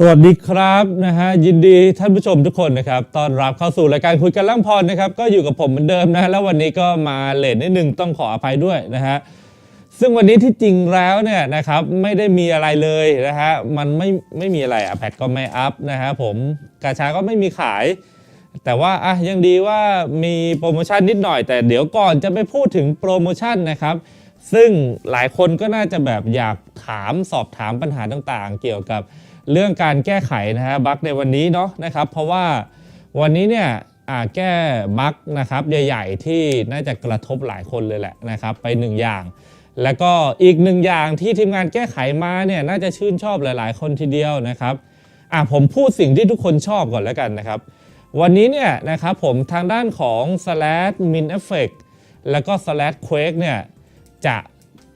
สวัสดีครับนะฮะยินดีท่านผู้ชมทุกคนนะครับต้อนรับเข้าสู่รายการคุยกันล่างพรนะครับก็อยู่กับผมเหมือนเดิมนะฮะแล้ววันนี้ก็มาเลทนิดนึงต้องขออภัยด้วยนะฮะซึ่งวันนี้ที่จริงแล้วเนี่ยนะครับไม่ได้มีอะไรเลยนะฮะมันไม่ไม่มีอะไรอะแพทก็ไม่อัพนะฮะผมกาชาก็ไม่มีขาย แต่ว่าอะยังดีว่ามีโปรโมชั่นนิดหน่อย แต่เดี๋ยวก่อนจะไปพูดถึงโปรโมชั่นนะครับซึ่งหลายคนก็น่าจะแบบอยากถามสอบถามปัญหาต่างๆ เกี่ยวกับ เรื่องการแก้ไขนะฮะบั๊กในวันนี้เนาะนะครับเพราะว่าวันนี้เนี่ยแก้บั๊กนะครับใหญ่ ๆ ที่น่าจะกระทบหลายคนเลยแหละนะครับไปหนึ่งอย่าง แล้วก็อีกหนึ่งอย่างที่ทีมงานแก้ไขมาเนี่ยน่าจะชื่นชอบหลาย ๆ คนทีเดียวนะครับอะผมพูดสิ่งที่ทุกคนชอบก่อนแล้วกันนะครับ วันนี้เนี่ยนะครับผมทางด้านของ slash min effect แล้วก็ slash quake เนี่ยจะ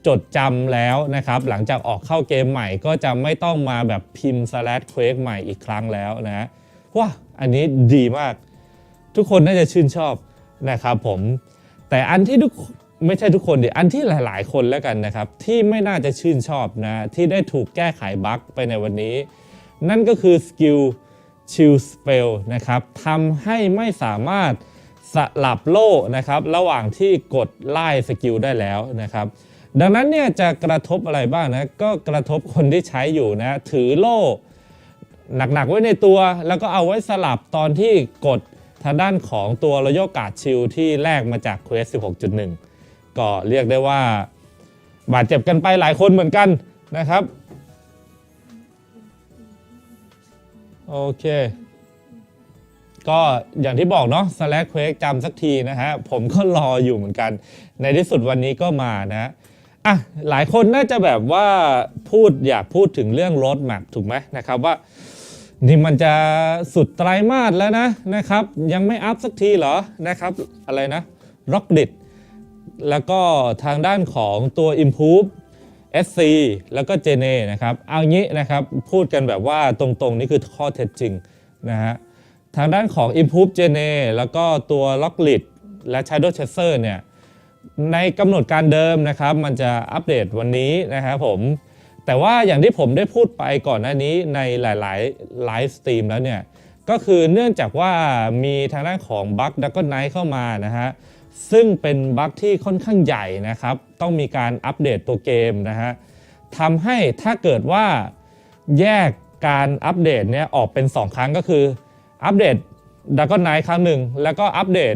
จดจำแล้วนะครับ หลังจากออกเข้าเกมใหม่ก็จะไม่ต้องมาแบบพิมพ์ slash quake ใหม่อีกครั้งแล้วนะว้าอันนี้ดีมาก ทุกคนน่าจะชื่นชอบนะครับผม แต่อันที่ทุกไม่ใช่ทุกคนดิอันที่หลาย ๆ คนแล้วกันนะครับ ที่ไม่น่าจะชื่นชอบนะที่ได้ถูกแก้ไขบั๊กไปในวันนี้ นั่นก็คือสกิลชิลสเปลนะครับทำให้ไม่สามารถสลับโล่นะครับ ระหว่างที่กดไล่สกิลได้แล้วนะครับ ดังนั้นเนี่ยจะกระทบอะไรบ้างนะก็กระทบคนที่ใช้อยู่นะถือโล่หนักๆไว้ในตัว แล้วก็เอาไว้สลับตอนที่กดทางด้านของตัวรโยกาดชิลที่แลกมาจาก Quest 16.1 ก็เรียกได้ว่า บาดเจ็บกันไปหลายคนเหมือนกันนะครับโอเค ก็อย่างที่บอกเนาะ Slash Quake จำสักทีนะฮะ ผมก็รออยู่เหมือนกัน ในที่สุดวันนี้ก็มานะฮะ อะหลายคนน่าจะแบบว่าพูดอยากพูดถึงเรื่องรถแมพถูกไหมนะครับว่านี่มันจะสุดไตรมาสแล้วนะนะครับ ยังไม่อัพสักทีเหรอนะครับอะไรนะ Rock d i t แล้วก็ทางด้านของตัว Improve SC แล้วก็ Gene นะครับ เอางี้นะครับพูดกันแบบว่าตรงๆ นี่คือข้อเท็จจริงนะฮะทางด้านของ Improve Gene แล้วก็ตัว l o c k l i t และ Shadow Chaser เนี่ย ในกำหนดการเดิมนะครับ มันจะอัปเดตวันนี้นะครับผมแต่ว่าอย่างที่ผมได้พูดไปก่อนหน้านี้ในหลายๆไลฟ์สตรีมแล้วเนี่ย ก็คือเนื่องจากว่ามีทางด้านของบัคดักก็ไนท์เข้ามานะฮะซึ่งเป็นบัคที่ค่อนข้างใหญ่นะครับ ต้องมีการอัปเดตตัวเกมนะฮะทำให้ถ้าเกิดว่าแยกการอัปเดตเนี่ยออกเป็น 2 ครั้งก็คืออัปเดตดักก็ไนท์ครั้งหนึ่งแล้วก็อัปเดต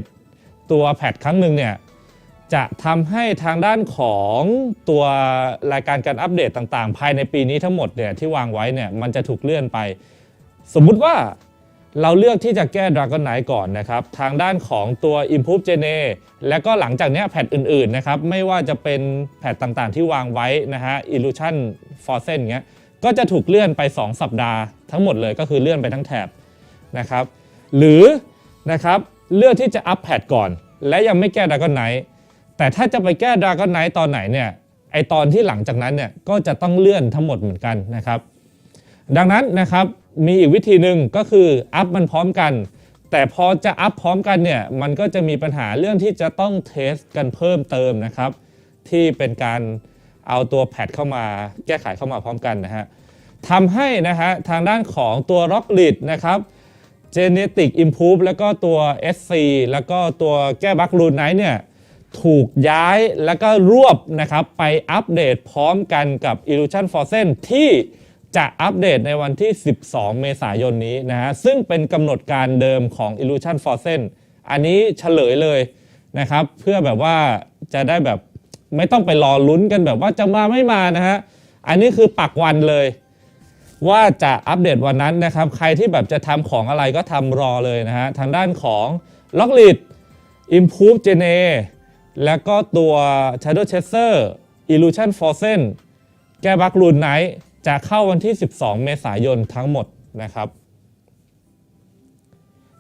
ตัวแพทครั้งหนึ่งเนี่ย จะทำให้ทางด้านของตัวรายการการอัปเดตต่างๆ ภายในปีนี้ทั้งหมดเนี่ยที่วางไว้เนี่ยมันจะถูกเลื่อนไป สมมุติว่าเราเลือกที่จะแก้ Dragon Knight ก่อนนะครับ ทางด้านของตัว Improve Gene และก็หลังจากนี้แพทอื่นๆนะครับ ไม่ว่าจะเป็นแพทต่างๆ ที่วางไว้นะฮะ Illusion f o r c e n เงี้ยก็จะถูกเลื่อนไป 2 สัปดาห์ทั้งหมดเลยก็คือเลื่อนไปทั้งแถบนะครับ หรือนะครับเลือกที่จะอัปแพทก่อน และยังไม่แก้ Dragon Knight แต่ถ้าจะไปแก้ Dragon Knight ตอนไหนเนี่ยไอตอนที่หลังจากนั้นเนี่ยก็จะต้องเลื่อนทั้งหมดเหมือนกันนะครับ ดังนั้นนะครับมีอีกวิธีหนึ่งก็คืออัพมันพร้อมกัน แต่พอจะอัพพร้อมกันเนี่ยมันก็จะมีปัญหาเรื่องที่จะต้องเทสกันเพิ่มเติมนะครับ ที่เป็นการเอาตัวแพดเข้ามาแก้ไขเข้ามาพร้อมกันนะฮะทำให้นะฮะทางด้านของตัว Rock l i d นะครับ Genetic Improve แล้วก็ตัว SC แล้วก็ตัวแก้บัครูนไนท์เนี่ย ถูกย้ายแล้วก็รวบนะครับไปอัปเดตพร้อมกันกับ Illusion f o r c e n ที่จะอัปเดตในวันที่ 12 เมษายนนี้นะฮะซึ่งเป็นกำหนดการเดิมของ Illusion f o r c e n อันนี้เฉลยเลยนะครับเพื่อแบบว่าจะได้แบบไม่ต้องไปรอลุ้นกันแบบว่าจะมาไม่มานะฮะอันนี้คือปักวันเลย ว่าจะอัปเดตวันนั้นนะครับ ใครที่แบบจะทำของอะไรก็ทำรอเลยนะฮะทางด้านของ l o c k l i t Improve Gene แล้วก็ตัว Shadow Chaser Illusion f o r c e n แก้บัครูนไนท์จะเข้าวันที่ 12 เมษายนทั้งหมดนะครับ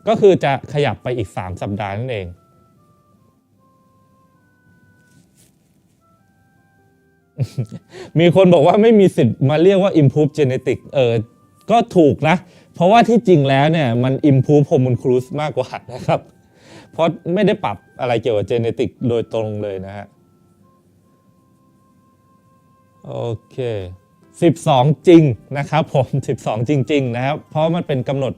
ก็คือจะขยับไปอีก 3 สัปดาห์นั่นเองมีคนบอกว่าไม่มีสิทธิ์มาเรียกว่า improve genetic เออ ก็ถูกนะ เพราะว่าที่จริงแล้วเนี่ย มัน improve homunculus มากกว่านะครับ เพราะไม่ได้ปรับอะไรเกี่ยวกับ genetic โดยตรงเลยนะฮะ โอเค 12 จริงนะครับผม 12 จริง ๆ นะครับ เพราะมันเป็นกำหนด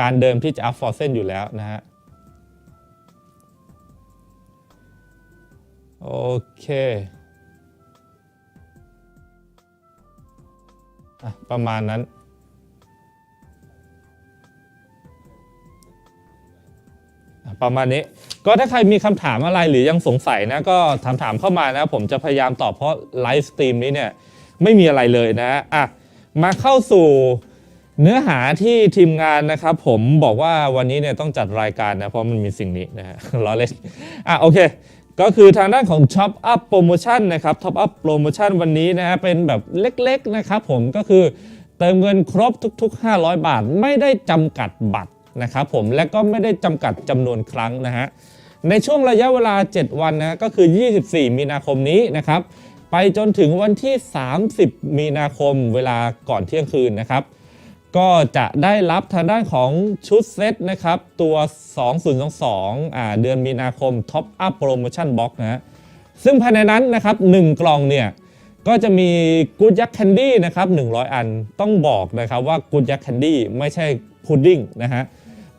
การเดิมที่จะอัพฟอร์เซนอยู่แล้วนะฮะ โอเคอประมาณนั้น ประมาณนี้ ก็ถ้าใครมีคำถามอะไรหรือยังสงสัยนะก็ถามถามเข้ามานะ ผมจะพยายามตอบเพราะไลฟ์สตรีมนี้เนี่ยไม่มีอะไรเลยนะอะมาเข้าสู่เนื้อหาที่ทีมงานนะครับ ผมบอกว่าวันนี้เนี่ยต้องจัดรายการนะเพราะมันมีสิ่งนี้นะฮะล้อเล่นอะโอเค ก็คือทางด้านของ Top Up Promotion นะครับ Top Up Promotion วันนี้นะฮะเป็นแบบเล็กๆนะครับผมก็คือเติมเงินครบทุก ๆ 500 บาทไม่ได้จำกัดบัตร นะครับผมและก็ไม่ได้จำกัดจำนวนครั้งนะฮะในช่วงระยะเวลา 7 วันนะก็คือ 24 มีนาคมนี้นะครับไปจนถึงวันที่ 30 มีนาคมเวลาก่อนเที่ยงคืนนะครับ ก็จะได้รับทางด้านของชุดเซตนะครับ ตัว 2022อ่าเดือนมีนาคม Top Up Promotion Box นะฮะซึ่งภายในนั้นนะครับ 1 กล่องเนี่ย ก็จะมี Good Yak Candy นะครับ 100 อันต้องบอกนะครับว่า Good Yak Candy ไม่ใช่พุดดิ้งนะฮะ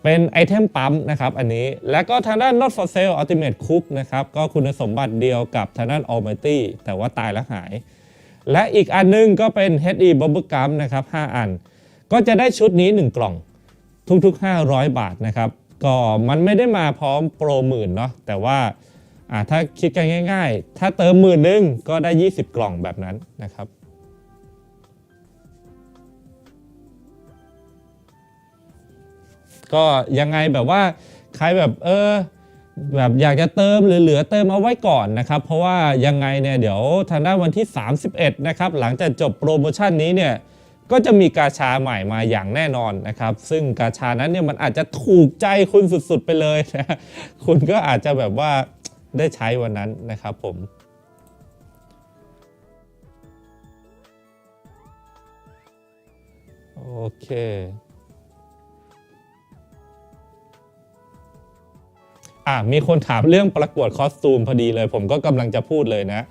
เป็นไอเทมปั๊มนะครับอันนี้ แล้วก็ทางด้าน Not for Sale Ultimate Cook นะครับก็คุณสมบัติเดียวกับทางด้าน Almighty แต่ว่าตายแล้วหาย และอีกอันนึงก็เป็น HE Bubble Gum นะครับ 5 อัน ก็จะได้ชุดนี้ 1 กล่องทุกๆ 500 บาทนะครับ ก็มันไม่ได้มาพร้อมโปรหมื่นเนาะแต่ว่าอ่าถ้าคิดกันง่าย ๆ ถ้าเติมหมื่นนึงก็ได้ 20 กล่องแบบนั้นนะครับ ก็ยังไงแบบว่าใครแบบเออแบบอยากจะเติมหรือเหลือเติมเอาไว้ก่อนนะครับ เพราะว่ายังไงเนี่ยเดี๋ยวทางด้านวันที่ 31 นะครับ หลังจากจบโปรโมชั่นนี้เนี่ยก็จะมีกาชาใหม่มาอย่างแน่นอนนะครับ ซึ่งกาชานั้นเนี่ยมันอาจจะถูกใจคุณสุดๆไปเลยนะคุณก็อาจจะแบบว่าได้ใช้วันนั้นนะครับผมโอเค อะมีคนถามเรื่องประกวดคอสตูมพอดีเลย ผมก็กำลังจะพูดเลยนะ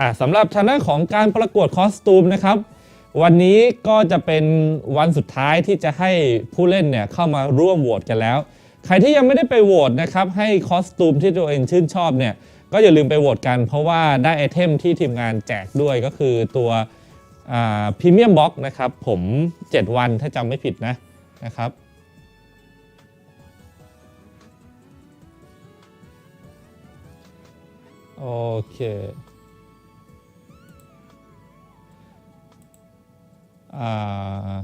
อะสำหรับทางด้านของการประกวดคอสตูมนะครับวันนี้ก็จะเป็นวันสุดท้ายที่จะให้ผู้เล่นเนี่ยเข้ามาร่วมโหวตกันแล้ว ใครที่ยังไม่ได้ไปโหวตนะครับให้คอสตูมที่ตัวเองชื่นชอบเนี่ยก็อย่าลืมไปโหวตกัน เพราะว่าได้ไอเทมที่ทีมงานแจกด้วยก็คือตัวพรีเมียมบ็อกนะครับผม 7 วันถ้าจำไม่ผิดนะนะครับ โอเคอ่า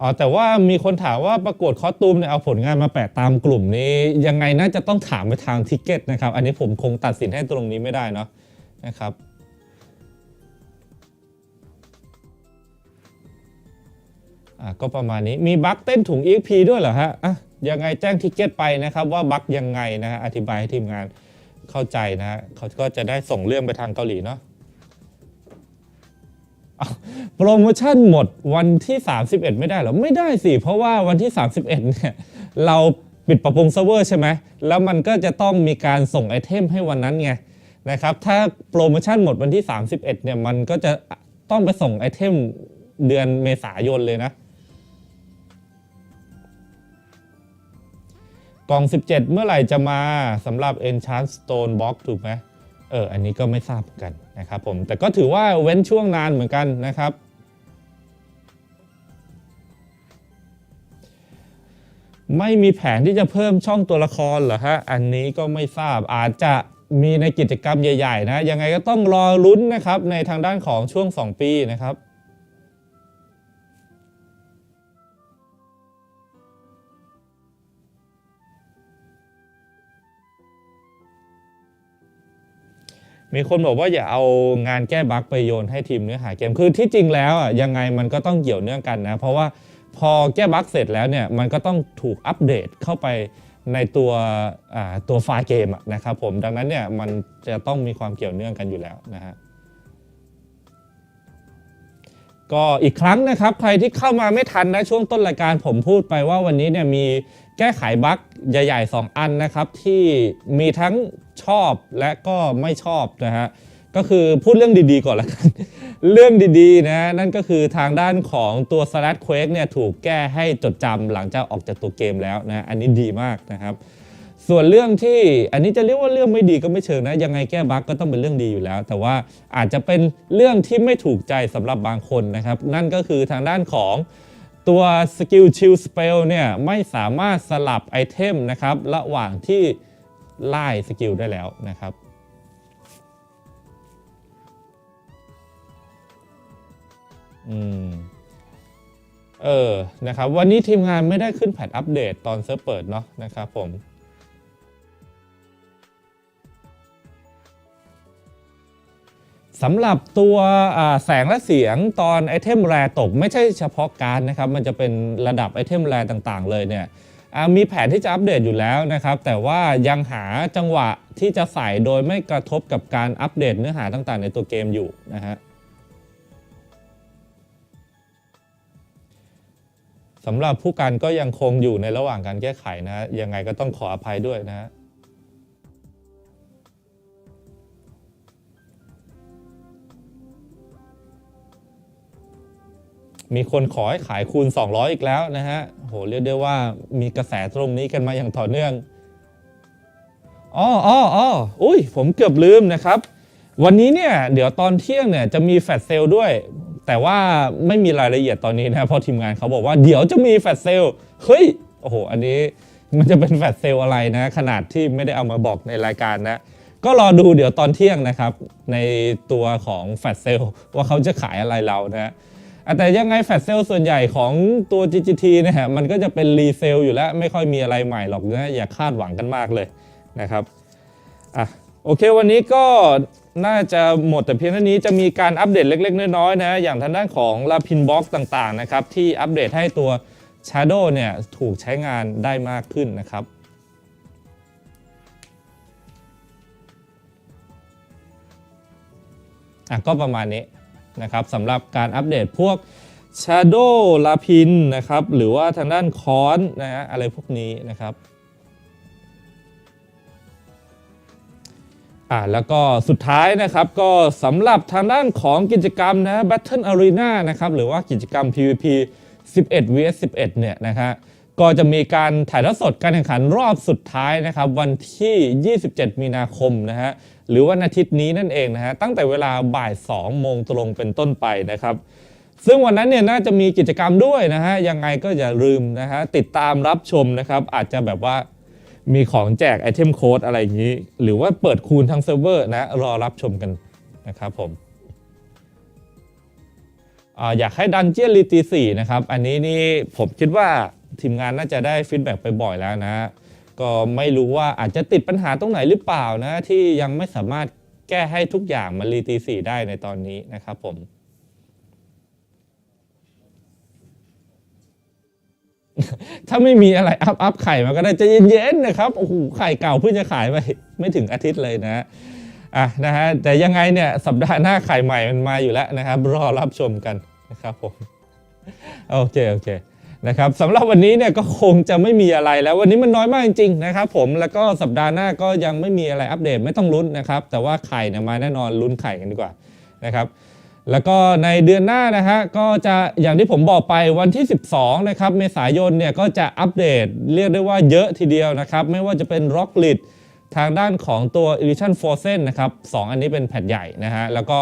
อ๋อแต่ว่ามีคนถามว่าประกวดคอสตูมเนี่ยเอาผลงานมาแปะตามกลุ่มนี้ ยังไงน่าจะต้องถามไปทางทิกเก็ตนะครับ อันนี้ผมคงตัดสินให้ตรงนี้ไม่ได้เนาะนะครับ อะก็ประมาณนี้มีบั๊กเต้นถุง EXP ด้วยเหรอฮะอะยังไงแจ้งทิกเก็ตไปนะครับว่าบั๊กยังไงนะฮะอธิบายให้ทีมงานเข้าใจนะฮะเขาก็จะได้ส่งเรื่องไปทางเกาหลีเนาะโปรโมชั่นหมดวันที่ 31 ไม่ได้เหรอ ไม่ได้สิ เพราะว่าวันที่ 31 เนี่ยเราปิดปรับปรุงเซิร์ฟเวอร์ใช่ไหม แล้วมันก็จะต้องมีการส่งไอเทมให้วันนั้นไงนะครับ ถ้าโปรโมชั่นหมดวันที่ 31 เนี่ยมันก็จะต้องไปส่งไอเทมเดือนเมษายนเลยนะ กล่อง 17 เมื่อไหร่จะมาสำหรับ Enchant Stone Box ถูกไหมเออ อันนี้ก็ไม่ทราบเหมือนกันนะครับผม แต่ก็ถือว่าเว้นช่วงนานเหมือนกันนะครับ ไม่มีแผนที่จะเพิ่มช่องตัวละครเหรอฮะ อันนี้ก็ไม่ทราบอาจจะมีในกิจกรรมใหญ่ ๆ นะ ยังไงก็ต้องรอลุ้นนะครับในทางด้านของช่วง 2 ปีนะครับ มีคนบอกว่าอย่าเอางานแก้บั๊กไปโยนให้ทีมเนื้อหาเกม คือที่จริงแล้วอะยังไงมันก็ต้องเกี่ยวเนื่องกันนะ เพราะว่าพอแก้บั๊กเสร็จแล้วเนี่ยมันก็ต้องถูกอัปเดตเข้าไปในตัวตัวไฟล์เกมนะครับผมดังนั้นเนี่ยมันจะต้องมีความเกี่ยวเนื่องกันอยู่แล้วนะฮะก็อีกครั้งนะครับ ใครที่เข้ามาไม่ทันนะช่วงต้นรายการผมพูดไปว่าวันนี้เนี่ยมีแก้ไขบั๊กใหญ่ ๆ 2 อันนะครับ ที่มีทั้ง ชอบและก็ไม่ชอบนะฮะก็คือพูดเรื่องดีๆก่อนละกัน เรื่องดีๆนะนั่นก็คือทางด้านของตัว Slash Quake เนี่ยถูกแก้ให้จดจำหลังจากออกจากตัวเกมแล้วนะอันนี้ดีมากนะครับส่วนเรื่องที่อันนี้จะเรียกว่าเรื่องไม่ดีก็ไม่เชิงนะ ยังไงแก้บั๊กก็ต้องเป็นเรื่องดีอยู่แล้ว แต่ว่าอาจจะเป็นเรื่องที่ไม่ถูกใจสำหรับบางคนนะครับ นั่นก็คือทางด้านของตัวสกิลชิลสเปลเนี่ยไม่สามารถสลับไอเทมนะครับ ระหว่างที่ ไล่สกิลได้แล้วนะครับอืมเออนะครับ วันนี้ทีมงานไม่ได้ขึ้นแพทอัปเดตตอนเซิร์ฟเปิดเนาะนะครับผมสำหรับตัวแสงและเสียงตอนไอเทมแรตก ไม่ใช่เฉพาะการนะครับ มันจะเป็นระดับไอเทมแรต่างๆเลยเนี่ย มีแผนที่จะอัปเดตอยู่แล้วนะครับ แต่ว่ายังหาจังหวะที่จะใส่โดยไม่กระทบกับการอัปเดตเนื้อหาต่างๆ ในตัวเกมอยู่นะฮะสำหรับผู้การก็ยังคงอยู่ในระหว่างการแก้ไขนะ ยังไงก็ต้องขออภัยด้วยนะฮะ มีคนขอให้ขายคูณ 200 อีกแล้วนะฮะโหเรียกได้ว่ามีกระแสตรงนี้กันมาอย่างต่อเนื่องอ๋ออ๋ออ๋ออุ้ยผมเกือบลืมนะครับ วันนี้เนี่ยเดี๋ยวตอนเที่ยงเนี่ยจะมีแฟลชเซลล์ด้วย แต่ว่าไม่มีรายละเอียดตอนนี้นะเพราะทีมงานเขาบอกว่าเดี๋ยวจะมีแฟลชเซลเฮ้ยโอ้โหอันนี้มันจะเป็นแฟลชเซลอะไรนะ ขนาดที่ไม่ได้เอามาบอกในรายการนะก็รอดูเดี๋ยวตอนเที่ยงนะครับ ในตัวของแฟลชเซลว่าเขาจะขายอะไรเรานะ แต่ยังไงแฟลชเซลล์ส่วนใหญ่ของตัว GGT เนะฮะมันก็จะเป็นรีเซลอยู่แล้ว ไม่ค่อยมีอะไรใหม่หรอกนะอย่าคาดหวังกันมากเลยนะครับอะโอเควันนี้ก็น่าจะหมดแต่เพียงเท่านี้จะมีการอัปเดตเล็ก ๆ น้อยๆนะอย่างทางด้านของลาพินบ็อกต่างๆนะครับที่อัปเดตให้ตัว Shadow เนี่ยถูกใช้งานได้มากขึ้นนะครับอะก็ประมาณนี้ นะครับสำหรับการอัปเดตพวก Shadow ลาพินนะครับหรือว่าทางด้านคอนนะฮะอะไรพวกนี้นะครับอ่าแล้วก็สุดท้ายนะครับก็สำหรับทางด้านของกิจกรรมนะ Battle Arena นะครับหรือว่ากิจกรรม PVP 11 vs 11 เนี่ยนะฮะก็จะมีการถ่ายทอดสดการแข่งขันรอบสุดท้ายนะครับ วันที่ 27 มีนาคมนะฮะ หรือวันอาทิตย์นี้นั่นเองนะฮะตั้งแต่เวลาบ่าย2โมงตรงเป็นต้นไปนะครับซึ่งวันนั้นเนี่ยน่าจะมีกิจกรรมด้วยนะฮะยังไงก็อย่าลืมนะฮะติดตามรับชมนะครับ อาจจะแบบว่ามีของแจกไอเทมโค้ดอะไรอย่างนี้ หรือว่าเปิดคูณทั้งเซิร์ฟเวอร์นะรอรับชมกันนะครับผมออยากให้ดันเจียนรีตีสี่นะครับ อันนี้นี่ผมคิดว่าทีมงานน่าจะได้ฟีดแบ็กไปบ่อยแล้วนะ ก็ไม่รู้ว่าอาจจะติดปัญหาตรงไหนหรือเปล่านะ ที่ยังไม่สามารถแก้ให้ทุกอย่างมารีตีสีได้ในตอนนี้นะครับผมถ้าไม่มีอะไรอัพอัพไข่มาก็ได้จะเย็นๆนะครับโอ้โหไข่เก่าเพิ่งจะขายไปไม่ถึงอาทิตย์เลยนะอะนะฮะแต่ยังไงเนี่ยสัปดาห์หน้าไข่ใหม่มันมาอยู่แล้วนะครับ รอรับชมกันนะครับผมโอเคโอเค นะครับสำหรับวันนี้เนี่ยก็คงจะไม่มีอะไรแล้ววันนี้มันน้อยมากจริงๆนะครับผมแล้วก็สัปดาห์หน้าก็ยังไม่มีอะไรอัปเดตไม่ต้องลุ้นนะครับ แต่ว่าไข่เนี่ยมาแน่นอนลุ้นไข่กันดีกว่านะครับแล้วก็ในเดือนหน้านะฮะก็จะอย่างที่ผมบอกไปวันที่ 12นะครับเมษายนเนี่ยก็จะอัปเดตเรียกได้ว่าเยอะทีเดียวนะครับไม่ว่าจะเป็น Rock l i t ทางด้านของตัว Edition Frozen นะครับ2อันนี้เป็นแผ่นใหญ่นะฮะแล้วก็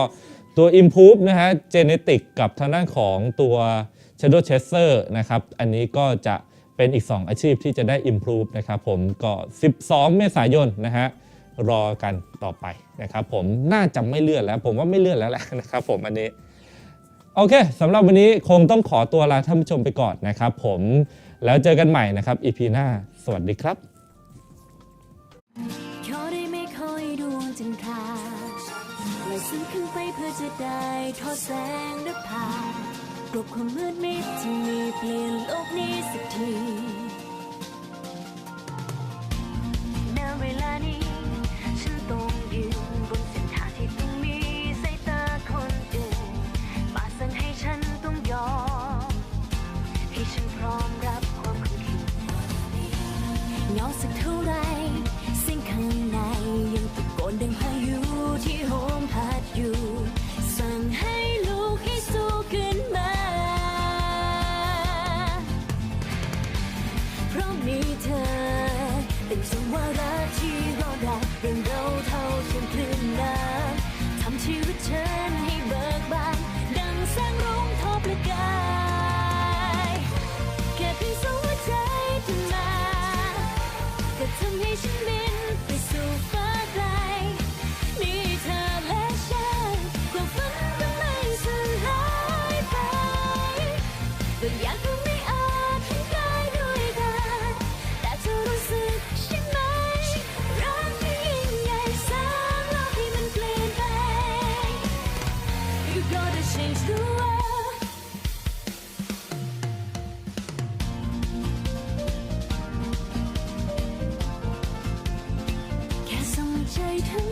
ตัว Improve นะฮะ Genetic กับทางด้านของตัว Shadow Chaser นะครับ อันนี้ก็จะเป็นอีก 2 อาชีพที่จะได้ Improve นะครับผมก็ 12 เมษายนนะฮะรอกันต่อไปนะครับผมน่าจะไม่เลื่อนแล้ว ผมว่าไม่เลื่อนแล้วแหละนะครับผมอันนี้โอเคสำหรับวันนี้คงต้องขอตัวลาท่านผู้ชมไปก่อนนะครับผมแล้วเจอกันใหม่นะครับ EP หน้า สวัสดีครับไม่คอยดวงจันทราลอยสูงขึ้นไปเพื่อจะได้ทอดแสงนภา กลบความมืดมิดที่มีเปลี่ยนโลกนี้สักที ใจ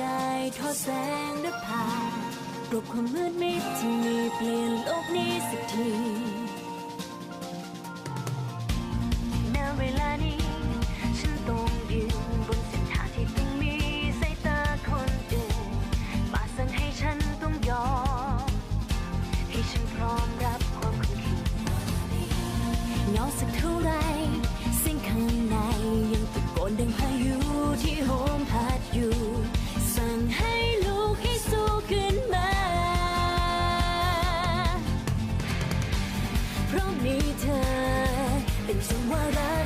ได้ทอแสงหรือผ่ากลบความมืดมิดที่มีเปลี่ยนโลกนี้สักที 变成我的。